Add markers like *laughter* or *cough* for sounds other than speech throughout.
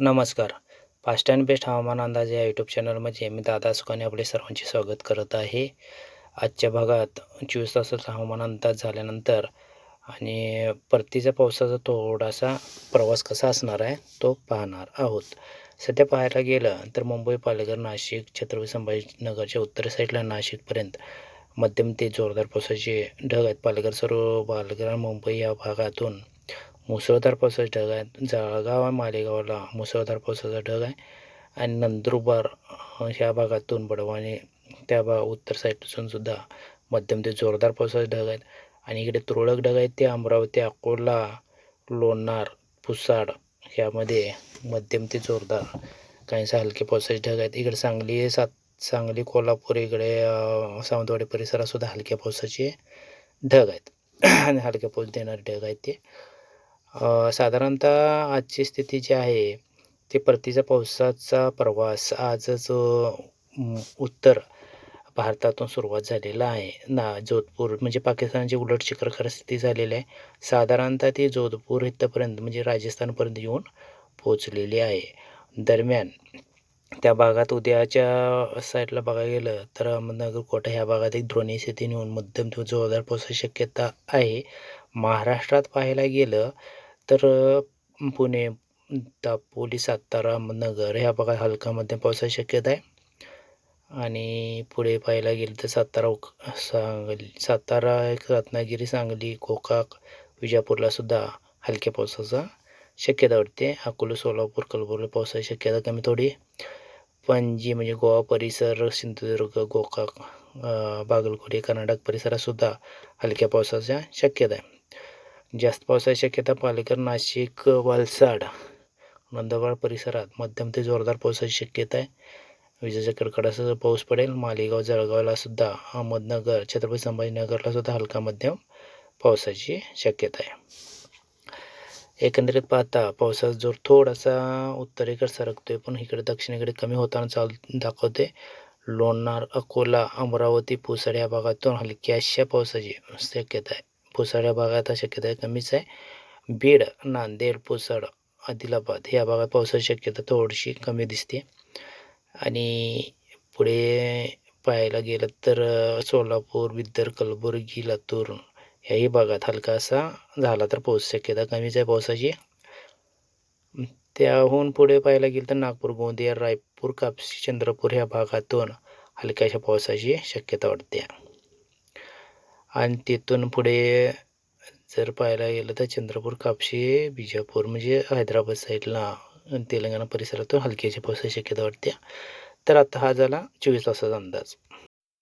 नमस्कार. Fast and best हवामान अंदाज या यूट्यूब चॅनलमध्ये मी दादा सुखाने आपले सर्वांचे स्वागत करत आहे. आजच्या भागात चोवीस तासाचा हवामान अंदाज झाल्यानंतर आणि परतीच्या पावसाचा थोडासा प्रवास कसा असणार आहे तो पाहणार आहोत. सध्या पाहायला गेलं तर मुंबई पालघर नाशिक छत्रपती संभाजीनगरच्या उत्तर साईडला नाशिकपर्यंत मध्यम ते जोरदार पावसाचे ढग आहेत. पालघर सर्व पालघर मुंबई या भागातून मुसळधार पावसाचे ढग आहेत जळगाव आहे मालेगावला मुसळधार पावसाचा ढग आहे. आणि नंदुरबार ह्या भागातून बडवाणी त्या भाग उत्तर साईडपासून सुद्धा मध्यम ते जोरदार पावसाचे ढग आहेत. आणि इकडे तुरळक ढग आहेत ते अमरावती अकोला लोणार पुसाड ह्यामध्ये मध्यम ते जोरदार काहीसा हलके पावसाचे ढग आहेत. इकडे सांगली सात सांगली कोल्हापूर इकडे सावंतवाडी परिसरात सुद्धा हलक्या पावसाचे ढग आहेत. *clears throat* आणि हलक्या पाऊस देणारे ढग आहेत ते. साधारणतः आजची स्थिती जी आहे ते परतीचा पावसाचा प्रवास आजच उत्तर भारतातून सुरुवात झालेला आहे. ना जोधपूर म्हणजे पाकिस्तानची उलट शिखर स्थिती झालेली आहे साधारणतः ती जोधपूर इथंपर्यंत म्हणजे राजस्थानपर्यंत येऊन पोचलेली आहे. दरम्यान त्या भागात उद्याच्या साईडला बघायला गेलं तर अहमदनगर कोटा ह्या भागात एक द्रोणी स्थिती नेऊन मध्यम जोरदार पावसाची शक्यता आहे. महाराष्ट्रात पाहायला गेलं तर पुणे दापोली सातारा अहमदनगर ह्या भागात हलका मध्यम पावसाची शक्यता आहे. आणि पुढे पाहायला गेलं तर सातारा सांगली सातारा रत्नागिरी सांगली कोकाक विजापूरला सुद्धा हलक्या पावसाचा शक्यता वाटते. अकोला सोलापूर कलबुर्गी पावसाची शक्यता कमी थोडी. पणजी म्हणजे गोवा परिसर सिंधुदुर्ग गोकाक बागलकोटे कर्नाटक परिसरातसुद्धा हलक्या पावसाच्या शक्यता आहे. जास्त पावसाची शक्यता पालघर नाशिक वलसाड नंदुरबार परिसरात मध्यम ते जोरदार पावसाची शक्यता आहे. विजेच्या कडकडासह पाऊस पडेल. मालेगाव जळगावला सुद्धा अहमदनगर छत्रपती संभाजीनगरला सुद्धा हलका मध्यम पावसाची शक्यता आहे. एकंदरीत पाहता पावसाचा जोर थोडासा उत्तरेकडे सरकतोय पण इकडे दक्षिणेकडे कमी होताना चाल दाखवते लोणार अकोला अमरावती पुसड या भागातून हलक्याशा पावसाची शक्यता आहे. पुसड भागात शक्यता कमीच आहे. बीड नांदेड पुसड आदिलाबाद या भागात पावसाची शक्यता थोडीशी कमी दिसते. आणि पुढे पाहायला गेलं तर सोलापूर बिद्दर कलबुर्गी लातूर याही भागात हलका असा झाला तर पाऊस शक्यता कमीच आहे पावसाची. त्याहून पुढे पाहायला गेलं तर नागपूर गोंदिया रायपूर कापसी चंद्रपूर ह्या भागातून हलक्याशा पावसाची शक्यता वाटते. आणि तिथून पुढे जर पाहायला गेलं तर चंद्रपूर कापशी बिजापूर म्हणजे हैदराबाद साईडला तेलंगणा परिसरातून हलक्याची पावसाची शक्यता वाटते. तर आता हा झाला चोवीस तासाचा अंदाज.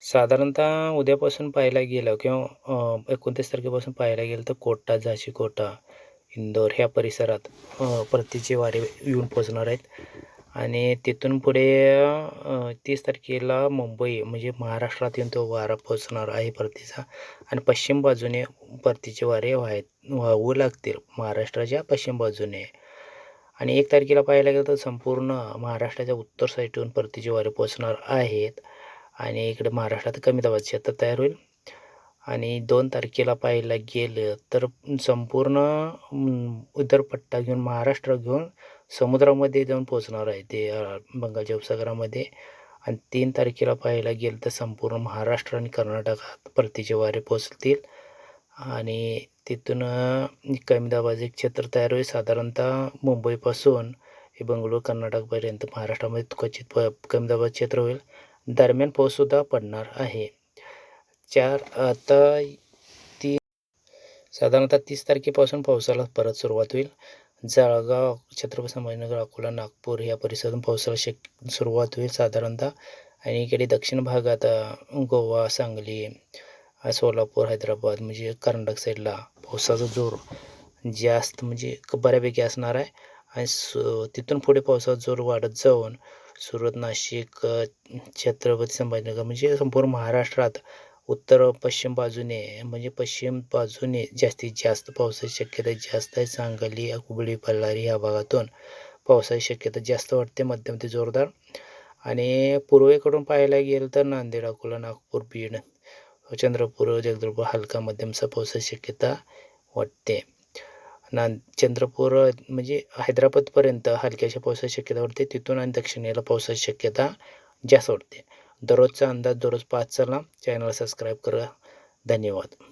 साधारणतः उद्यापासून पाहायला गेलं किंवा एकोणतीस तारखेपासून पाहायला गेलं तर कोटा झाशी कोटा इंदोर ह्या परिसरात परतीचे वारे येऊन पोचणार आहेत. आणि तिथून पुढे तीस तारखेला मुंबई म्हणजे महाराष्ट्रात येऊन तो वारा पोचणार आहे परतीचा. आणि पश्चिम बाजूने परतीचे वारे व्हाय वाहू लागतील महाराष्ट्राच्या पश्चिम बाजूने. आणि एक तारखेला पाहायला गेलं तर संपूर्ण महाराष्ट्राच्या उत्तर साईडून परतीचे वारे पोचणार आहेत. आणि इकडे महाराष्ट्रात कमी दाबाचे क्षेत्र तयार होईल. आणि दोन तारखेला पाहायला गेलं तर संपूर्ण उदरपट्टा घेऊन महाराष्ट्र घेऊन समुद्रामध्ये जाऊन पोचणार आहे ते बंगालच्या उपसागरामध्ये आणि तीन तारखेला पाहायला गेलं तर संपूर्ण महाराष्ट्र आणि कर्नाटकात परतीचे वारे पोचतील आणि तिथून कमी दाबाचे क्षेत्र तयार होईल. साधारणतः मुंबईपासून हे बंगळूर कर्नाटकपर्यंत महाराष्ट्रामध्ये क्वचित प कमी दाबाचे क्षेत्र होईल. दरम्यान पाऊससुद्धा पडणार आहे. चार आता ती साधारणतः तीस तारखेपासून पावसाला परत सुरुवात होईल. जळगाव छत्रपती संभाजीनगर अकोला नागपूर या परिसरातून पावसाला शक सुरुवात होईल साधारणतः. आणि इकडे दक्षिण भागात गोवा सांगली सोलापूर हैदराबाद म्हणजे कर्नाटक साईडला पावसाचा जोर जास्त म्हणजे बऱ्यापैकी असणार आहे. आणि सु तिथून पुढे पावसाचा जोर वाढत जाऊन सुरत नाशिक छत्रपती संभाजीनगर म्हणजे संपूर्ण महाराष्ट्रात उत्तर पश्चिम बाजूने म्हणजे पश्चिम बाजूने जास्तीत जास्त पावसाची शक्यता जास्त आहे सांगली हुबळी बल्लारी या भागातून. पावसाची शक्यता जास्त वाटते मध्यम ते जोरदार. आणि पूर्वेकडून पाहायला गेलं तर नांदेड अकोला नागपूर बीड चंद्रपूर जगदलपूर हलका मध्यमचा पावसाची शक्यता वाटते. ना चंद्रपूर म्हणजे हैदराबादपर्यंत हलक्याशा पावसाची शक्यता वाटते. तिथून आणि दक्षिणेला पावसाची शक्यता जास्त वाटते. दररोजचा अंदाज दररोज पाच चला. चॅनल सबस्क्राईब करा. धन्यवाद.